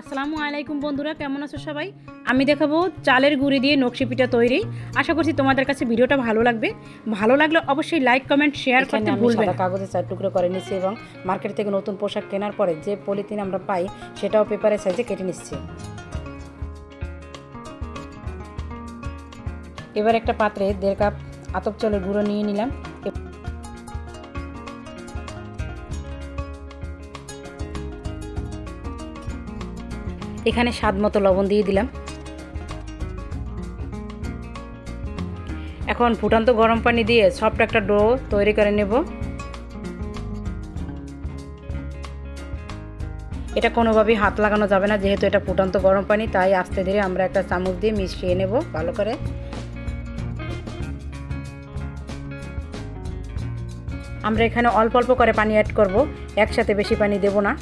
আসসালামু আলাইকুম বন্ধুরা কেমন আছো সবাই? আমি দেখাবো চালের গুঁড়ি দিয়ে নকশি পিঠা তৈরি। আশা করছি তোমাদের কাছে ভিডিওটা ভালো লাগবে। ভালো লাগলে অবশ্যই লাইক কমেন্ট শেয়ার করতে আমি ভুলবেন সাদা কাগজে চার টুকরো করে নিচ্ছি এবং মার্কেট থেকে নতুন পোশাক কেনার পরে যে পলিথিন আমরা পাই সেটাও পেপারের সাইজে কেটে নিচ্ছি। এবার একটা পাত্রে দেড় কাপ আতপ চালের গুঁড়ো নিয়ে নিলাম। এখানে স্বাদ মতো লবণ দিয়ে দিলাম। এখন ফুটান্ত গরম পানি দিয়ে সফট একটা ডো তৈরি করে নেব। এটা কোনোভাবেই হাত লাগানো যাবে না, যেহেতু এটা ফুটান্ত গরম পানি, তাই আস্তে ধীরে আমরা একটা চামচ দিয়ে মিশিয়ে নেব ভালো করে। আমরা এখানে অল্প অল্প করে পানি অ্যাড করব, একসাথে বেশি পানি দেব না।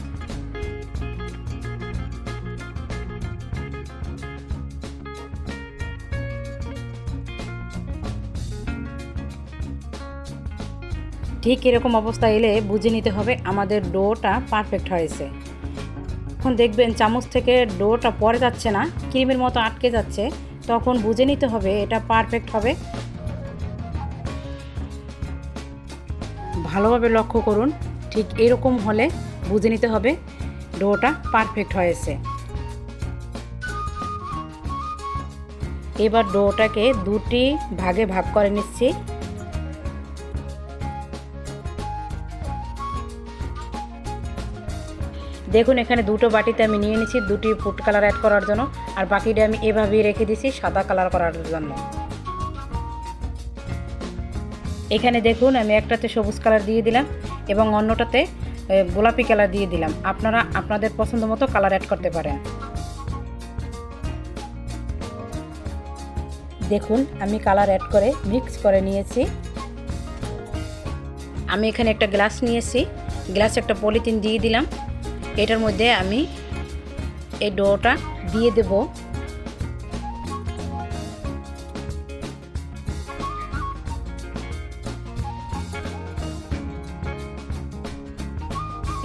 ঠিক এরকম অবস্থা এলে বুঝে নিতে হবে আমাদের ডোটা পারফেক্ট হয়েছে। এখন দেখবেন চামচ থেকে ডোটা পরে যাচ্ছে না, ক্রিমের মতো আটকে যাচ্ছে, তখন বুঝে নিতে হবে এটা পারফেক্ট হবে। ভালোভাবে লক্ষ্য করুন, ঠিক এরকম হলে বুঝে নিতে হবে ডোটা পারফেক্ট হয়েছে। এবার ডোটাকে দুটি ভাগে ভাগ করে নিচ্ছি। দেখুন, এখানে দুটো বাটিতে আমি নিয়ে নিচ্ছি দুটি ফুড কালার অ্যাড করার জন্য, আর বাকিটা আমি এভাবেই রেখে দিছি সাদা কালার করার জন্য। এখানে দেখুন, আমি একটাতে সবুজ কালার দিয়ে দিলাম এবং অন্যটাতে গোলাপি কালার দিয়ে দিলাম। আপনারা, আপনাদের পছন্দ মতো কালার অ্যাড করতে পারেন। দেখুন, আমি কালার অ্যাড করে মিক্স করে নিয়েছি। আমি এখানে একটা গ্লাস নিয়েছি। গ্লাসে একটা পলিথিন দিয়ে দিলাম। এটার মধ্যে আমি এই ডোটা দিয়ে দেব।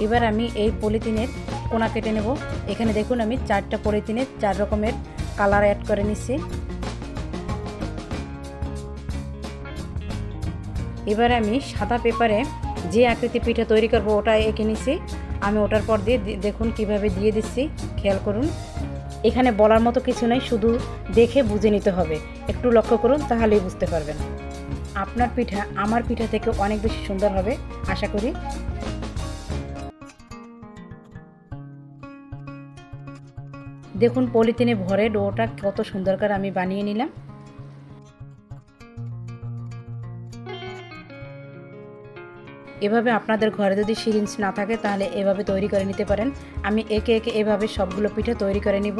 এবার আমি এই পলিথিনের কোনা কেটে নেব। এখানে দেখুন আমি চারটা পলিথিনের চার রকমের কালার অ্যাড করে নিচ্ছি এবার আমি সাদা পেপারে যে আকৃতি পিঠা তৈরি করব ওটা এঁকে নিচ্ছি আমি ওটার পর দিয়ে দেখুন কীভাবে দিয়ে দিচ্ছি, খেয়াল করুন। এখানে বলার মতো কিছু নেই, শুধু দেখে বুঝে নিতে হবে। একটু লক্ষ্য করুন, তাহলেই বুঝতে পারবেন। আপনার পিঠা আমার পিঠা থেকে অনেক বেশি সুন্দর হবে, আশা করি। দেখুন, পলিথিনে ভরে ডোটা কত সুন্দর করে আমি বানিয়ে নিলাম। এভাবে আপনাদের ঘরে যদি সিরিঞ্জ না থাকে, তাহলে এভাবে তৈরি করে নিতে পারেন। আমি একে একে এভাবে সবগুলো পিঠে তৈরি করে নিব।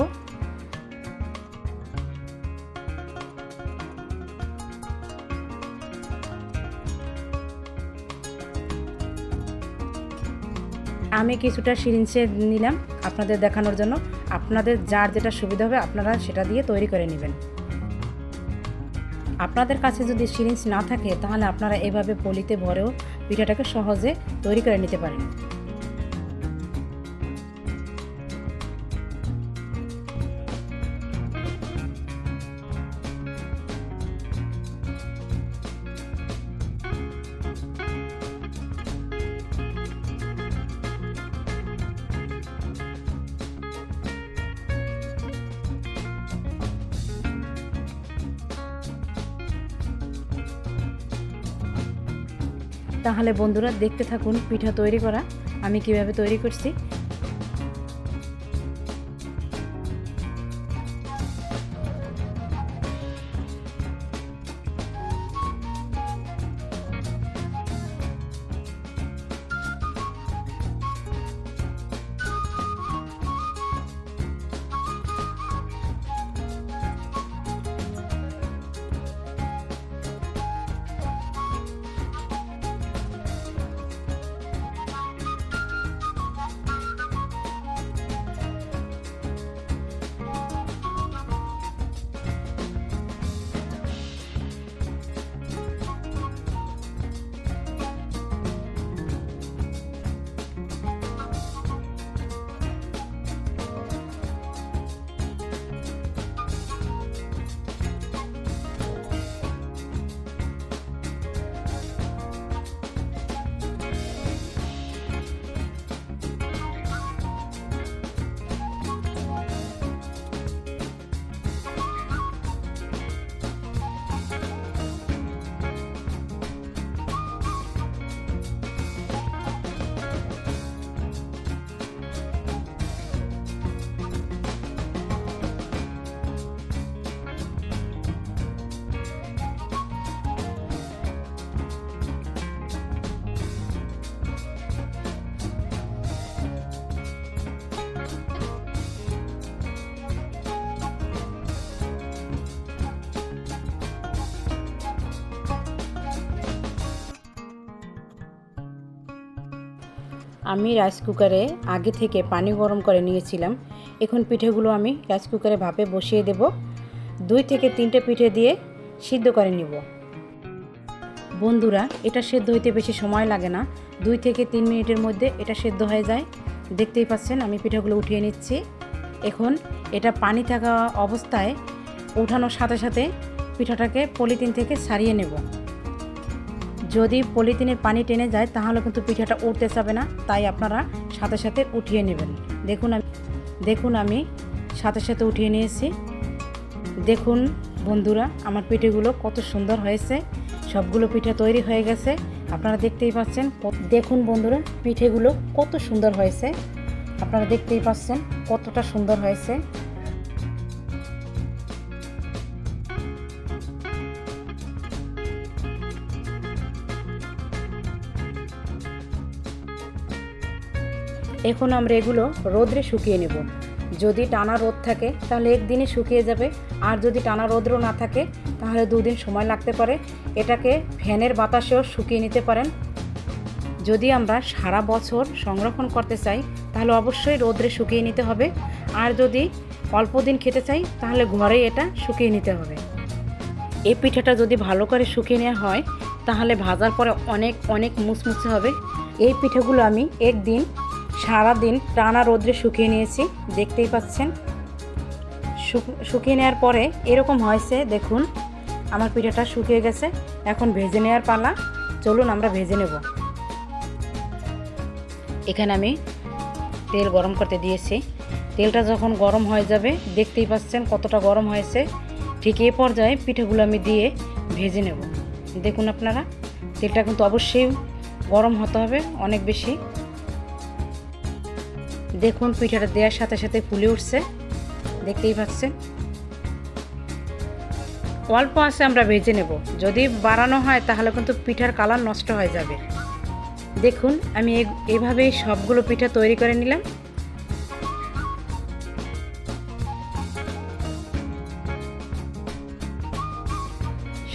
আমি কিছুটা সিরিঞ্জে নিলাম আপনাদের দেখানোর জন্য। আপনাদের যার যেটা সুবিধা হবে, আপনারা সেটা দিয়ে তৈরি করে নেবেন। আপনাদের কাছে যদি সিরিঞ্জ না থাকে, তাহলে আপনারা এভাবে পলিতে ভরেও পিঠাটাকে সহজে তৈরি করে নিতে পারেন। তাহলে বন্ধুরা দেখতে থাকুন পিঠা তৈরি করা আমি কীভাবে তৈরি করছি। আমি রাইস কুকারে আগে থেকে পানি গরম করে নিয়েছিলাম। এখন পিঠেগুলো আমি রাইস কুকারে ভাপে বসিয়ে দেব। দুই থেকে তিনটে পিঠে দিয়ে সিদ্ধ করে নিব। বন্ধুরা, এটা সেদ্ধ হইতে বেশি সময় লাগে না। দুই থেকে তিন মিনিটের মধ্যে এটা সেদ্ধ হয়ে যায়। দেখতেই পাচ্ছেন, আমি পিঠাগুলো উঠিয়ে নিচ্ছি। এখন এটা পানি থাকা অবস্থায় ওঠানোর সাথে সাথে পিঠাটাকে পলিথিন থেকে সারিয়ে নেব। যদি পলিথিনের পানি টেনে যায়, তাহলে কিন্তু পিঠাটা উঠতে যাবে না। তাই আপনারা সাথে সাথে উঠিয়ে নেবেন। দেখুন আমি দেখুন আমি সাথে সাথে উঠিয়ে নিয়েছি। দেখুন বন্ধুরা, আমার পিঠেগুলো কত সুন্দর হয়েছে। সবগুলো পিঠা তৈরি হয়ে গেছে। আপনারা দেখতেই পাচ্ছেন দেখুন বন্ধুরা, পিঠেগুলো কত সুন্দর হয়েছে। আপনারা দেখতেই পাচ্ছেন কতটা সুন্দর হয়েছে। এখন আমরা এগুলো রোদ্রে শুকিয়ে নেব। যদি টানা রোদ থাকে, তাহলে একদিনে শুকিয়ে যাবে। আর যদি টানা রোদ্র না থাকে, তাহলে দুদিন সময় লাগতে পারে। এটাকে ফ্যানের বাতাসেও শুকিয়ে নিতে পারেন। যদি আমরা সারা বছর সংরক্ষণ করতে চাই, তাহলে অবশ্যই রোদ্রে শুকিয়ে নিতে হবে। আর যদি অল্প দিন খেতে চাই, তাহলে ঘরে এটা শুকিয়ে নিতে হবে। এই পিঠাটা যদি ভালো করে শুকিয়ে নেওয়া হয়, তাহলে ভাজার পরে অনেক অনেক মুচমুচে হবে। এই পিঠাগুলো আমি একদিন সারাদিন টানা রোদ্রে শুকিয়ে নিয়েছি, দেখতেই পাচ্ছেন। শুক- শুকিয়ে নেওয়ার পরে এরকম হয়েছে, দেখুন, আমার পিঠাটা শুকিয়ে গেছে, এখন ভেজে নেওয়ার পালা, চলুন আমরা ভেজে নেব। এখানে আমি তেল গরম করতে দিয়েছি। তেলটা যখন গরম হয়ে যাবে, দেখতেই পাচ্ছেন কতটা গরম হয়েছে। ঠিক এই পর্যায়ে পিঠেগুলো আমি দিয়ে ভেজে নেব। দেখুন আপনারা, তেলটা কিন্তু অবশ্যই গরম হতে হবে, অনেক বেশি। দেখুন পিঠাটা দেওয়ার সাথে সাথে ফুলে উঠছে। দেখতেই পাচ্ছেন। অল্প আছে, আমরা ভেজে নেব। যদি বাড়ানো হয়, তাহলে কিন্তু পিঠার কালার নষ্ট হয়ে যাবে। দেখুন, আমি এভাবেই সবগুলো পিঠা তৈরি করে নিলাম।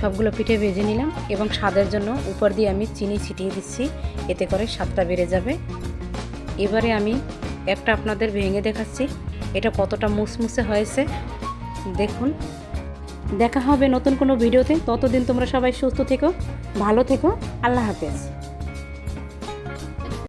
সবগুলো পিঠে ভেজে নিলাম এবং স্বাদের জন্য উপর দিয়ে আমি চিনি ছিটিয়ে দিচ্ছি। এতে করে স্বাদটা বেড়ে যাবে। এবারে আমি একটা আপনাদের ভেঙে দেখাচ্ছি। এটা কতটা মুসমুসে হয়েছে। দেখুন। দেখা হবে নতুন কোনো ভিডিওতে। ততদিন তোমরা সবাই সুস্থ থেকো, ভালো থেকো। আল্লাহ হাফেজ।